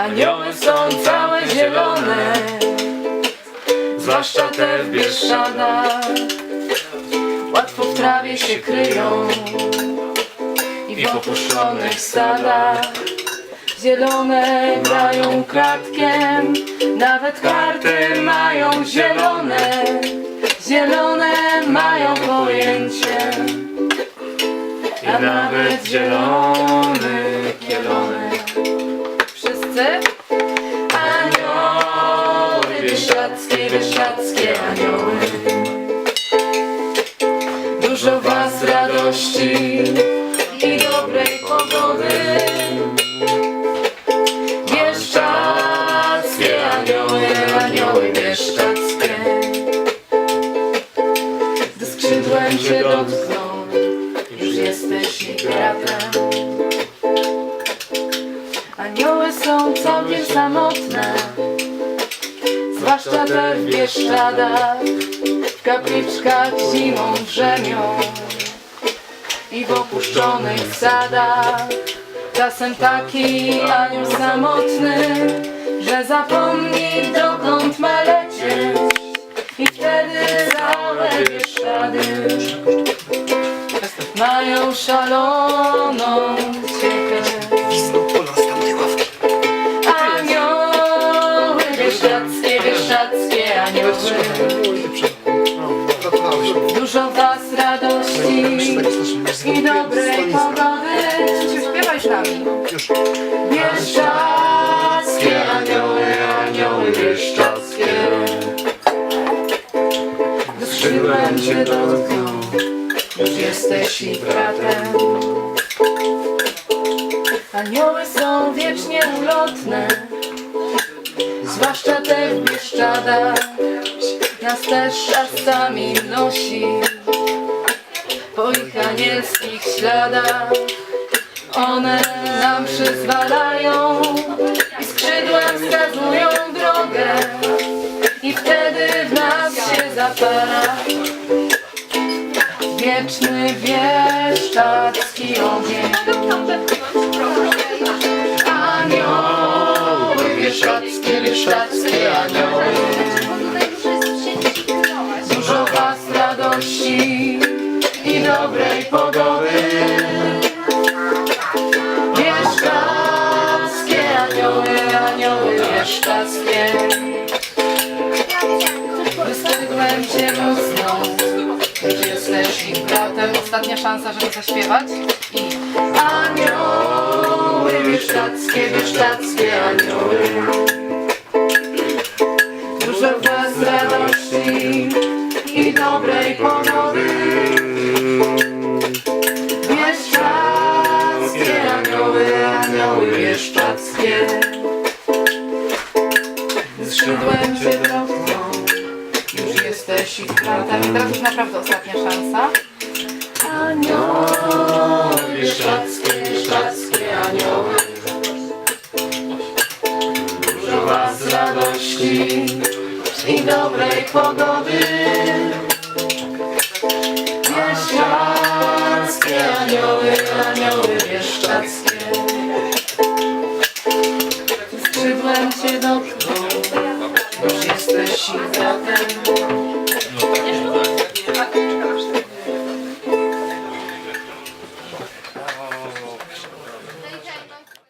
Anioły są całe zielone Zwłaszcza te w Bieszczadach. Łatwo w trawie się kryją I w opuszczonych sadach. Zielone grają kratkiem Nawet karty mają zielone. Zielone mają pojęcie. A nawet zielony i dobrej pogody. Bieszczadzkie anioły, anioły bieszczadzkie Gdy skrzydłem cię dotkną, już jesteś ich bratem. Anioły są całkiem samotne Zwłaszcza te w Bieszczadach W kapliczkach zimą drzemią I w opuszczonych sadach. Czasem taki anioł samotny Że zapomni dokąd ma lecieć. I wtedy całe Bieszczady Mają szaloną ciekę. Anioły, bieszczadzkie, bieszczadzkie anioły Dużo was radości i dobrej pogody. Śpiewaj z nami? Bieszczadzkie anioły, anioły bieszczadzkie skrzydłem cię dotkną Już jesteś ich bratem. Anioły są wiecznie ulotne Zwłaszcza te w Bieszczadach Nas też czasami nosi Po ich anielskich śladach. One nam przyzwalają I skrzydłem wskazują drogę I wtedy w nas się zapala. Wieczny wieszczadzki ogień. Anioły, bieszczadzkie, bieszczadzkie anioły dobrej pogody. Bieszczadzkie anioły, anioły bieszczadzkie Wystygłem cię mocno. Już jesteś ich bratem? Ostatnia szansa, żeby zaśpiewać? I Anioły bieszczadzkie, bieszczadzkie anioły. Dużo was radości i dobrej pogody anioły bieszczadzkie Skrzydłem cię dotkną Już jesteś ich bratem I teraz już naprawdę ostatnia szansa. Anioły. Bieszczadzkie, bieszczadzkie anioły. Dużo was radości i dobrej pogody. Bieszczadzkie anioły, anioły Skrzydłem cię dotkną Już jesteś ich bratem